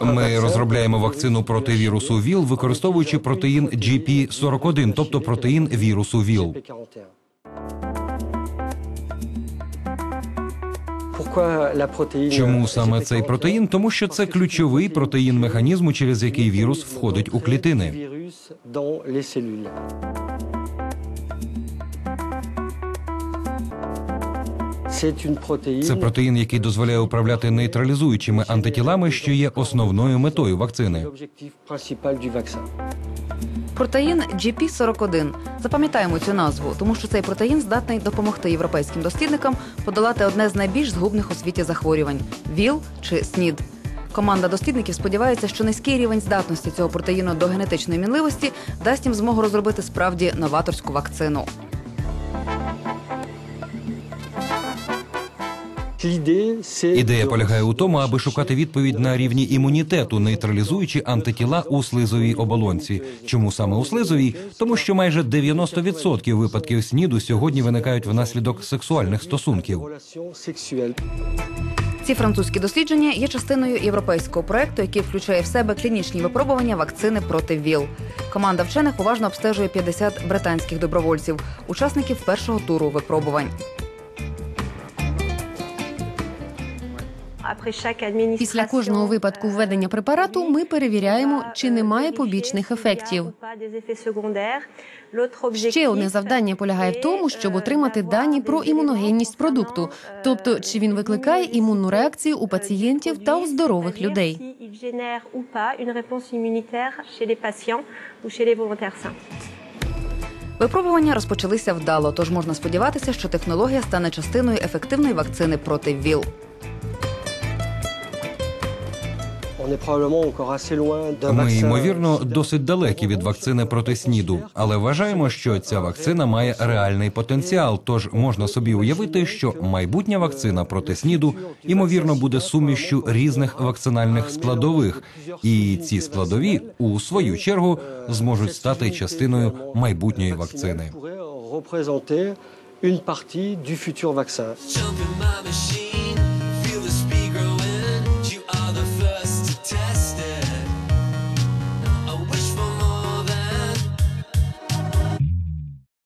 Ми розробляємо вакцину проти вірусу ВІЛ, використовуючи протеїн GP41, тобто протеїн вірусу ВІЛ. Чому саме цей протеїн? Тому що це ключовий протеїн механізму, через який вірус входить у клітини. Це протеїн, який дозволяє управляти нейтралізуючими антитілами, що є основною метою вакцини. Протеїн GP41. Запам'ятаємо цю назву, тому що цей протеїн здатний допомогти європейським дослідникам подолати одне з найбільш згубних у світі захворювань ВІЛ чи СНІД. Команда дослідників сподівається, що низький рівень здатності цього протеїну до генетичної мінливості дасть їм змогу розробити справді новаторську вакцину. Ідея полягає у тому, аби шукати відповідь на рівні імунітету, нейтралізуючи антитіла у слизовій оболонці. Чому саме у слизовій? Тому що майже 90% випадків СНІДу сьогодні виникають внаслідок сексуальних стосунків. Ці французькі дослідження є частиною європейського проекту, який включає в себе клінічні випробування вакцини проти ВІЛ. Команда вчених уважно обстежує 50 британських добровольців, учасників першого туру випробувань. Після кожного випадку введення препарату ми перевіряємо, чи немає побічних ефектів. Ще одне завдання полягає в тому, щоб отримати дані про імуногенність продукту, тобто чи він викликає імунну реакцію у пацієнтів та у здорових людей. Випробування розпочалися вдало, тож можна сподіватися, що технологія стане частиною ефективної вакцини проти ВІЛ. Ми, ймовірно досить далекі від вакцини проти сніду, але вважаємо, що ця вакцина має реальний потенціал. Тож можна собі уявити, що майбутня вакцина проти сніду ймовірно буде сумішю різних вакцинальних складових, і ці складові, у свою чергу, зможуть стати частиною майбутньої вакцини. une partie du futur vaccin. Jump in my machine, feel the speed growing. You are the first.